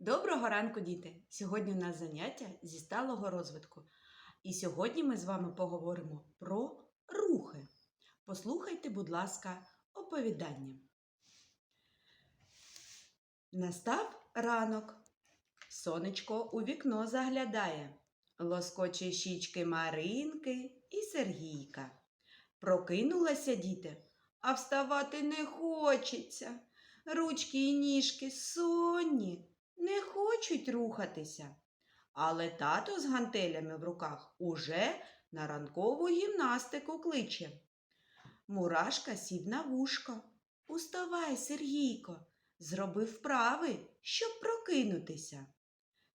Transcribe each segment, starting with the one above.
Доброго ранку, діти! Сьогодні у нас заняття зі сталого розвитку. І сьогодні ми з вами поговоримо про рухи. Послухайте, будь ласка, оповідання. Настав ранок. Сонечко у вікно заглядає. Лоскоче щічки Маринки і Сергійка. Прокинулася діти, а вставати не хочеться. Ручки і ніжки сонні, хочуть рухатися. Але тато з гантелями в руках уже на ранкову гімнастику кличе. Мурашка сів на вушко. Уставай, Сергійко, зроби вправи, щоб прокинутися.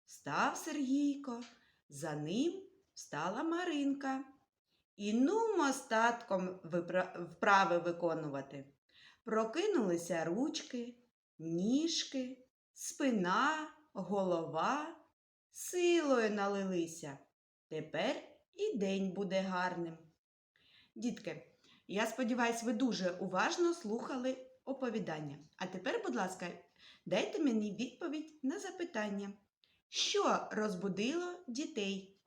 Став Сергійко, за ним встала Маринка. І ну мостатком вправи виконувати. Прокинулися ручки, ніжки, спина, голова, силою налилися. Тепер і день буде гарним. Дітки, я сподіваюся, ви дуже уважно слухали оповідання. А тепер, будь ласка, дайте мені відповідь на запитання. Що розбудило дітей?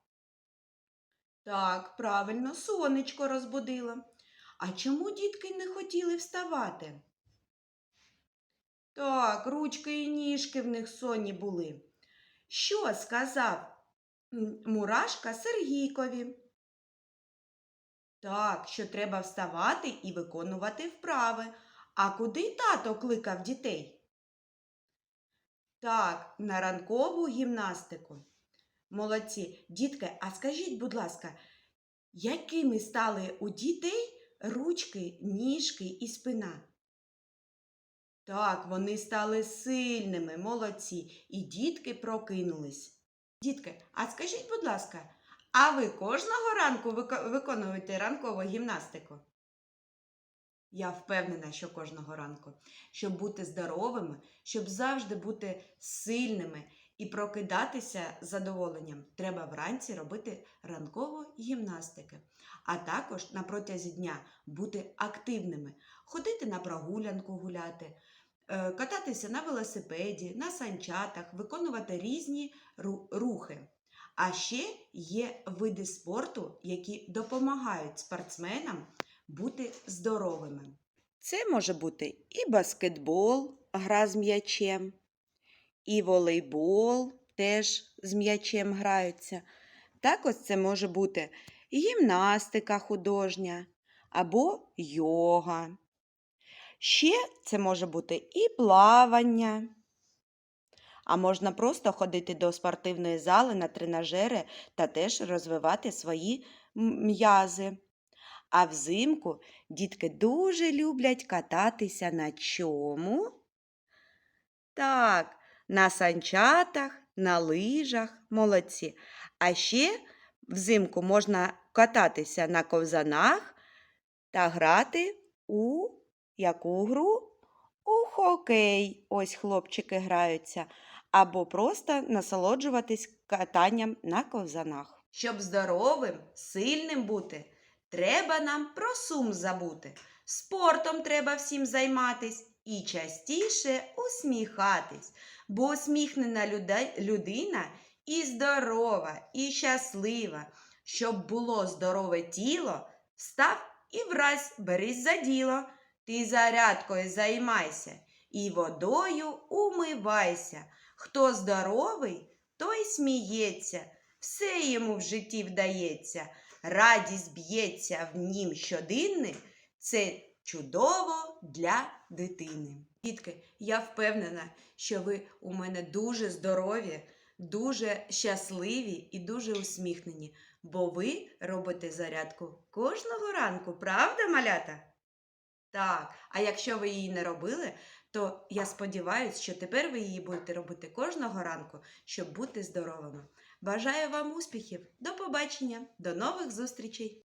Так, правильно, сонечко розбудило. А чому дітки не хотіли вставати? Так, ручки і ніжки в них сонні були. Що сказав Мурашка Сергійкові? Так, що треба вставати і виконувати вправи. А куди тато кликав дітей? Так, на ранкову гімнастику. Молодці. Дітки, а скажіть, будь ласка, якими стали у дітей ручки, ніжки і спина? Так, вони стали сильними, молодці, і дітки прокинулись. Дітки, а скажіть, будь ласка, а ви кожного ранку виконуєте ранкову гімнастику? Я впевнена, що кожного ранку, щоб бути здоровими, щоб завжди бути сильними і прокидатися з задоволенням, треба вранці робити ранкову гімнастику, а також на протязі дня бути активними, ходити на прогулянку гуляти, е, кататися на велосипеді, на санчатах, виконувати різні рухи. А ще є види спорту, які допомагають спортсменам бути здоровими. Це може бути і баскетбол, гра з м'ячем, і волейбол теж з м'ячем граються. Також це може бути гімнастика художня або йога. Ще це може бути і плавання. А можна просто ходити до спортивної зали на тренажери та теж розвивати свої м'язи. А взимку дітки дуже люблять кататися на чому? Так, на санчатах, на лижах, молодці. А ще взимку можна кататися на ковзанах та грати у яку гру? У хокей. Ось хлопчики граються. Або просто насолоджуватись катанням на ковзанах. Щоб здоровим, сильним бути, треба нам про сум забути. Спортом треба всім займатись і частіше усміхатись, бо усміхнена людина і здорова, і щаслива. Щоб було здорове тіло, став і враз берись за діло. Ти зарядкою займайся і водою умивайся. Хто здоровий, той сміється, все йому в житті вдається. Радість б'ється в нім щоденне, це чудово для дитини. Дітки, я впевнена, що ви у мене дуже здорові, дуже щасливі і дуже усміхнені, бо ви робите зарядку кожного ранку, правда, малята? Так, а якщо ви її не робили, то я сподіваюся, що тепер ви її будете робити кожного ранку, щоб бути здоровими. Бажаю вам успіхів! До побачення, до нових зустрічей!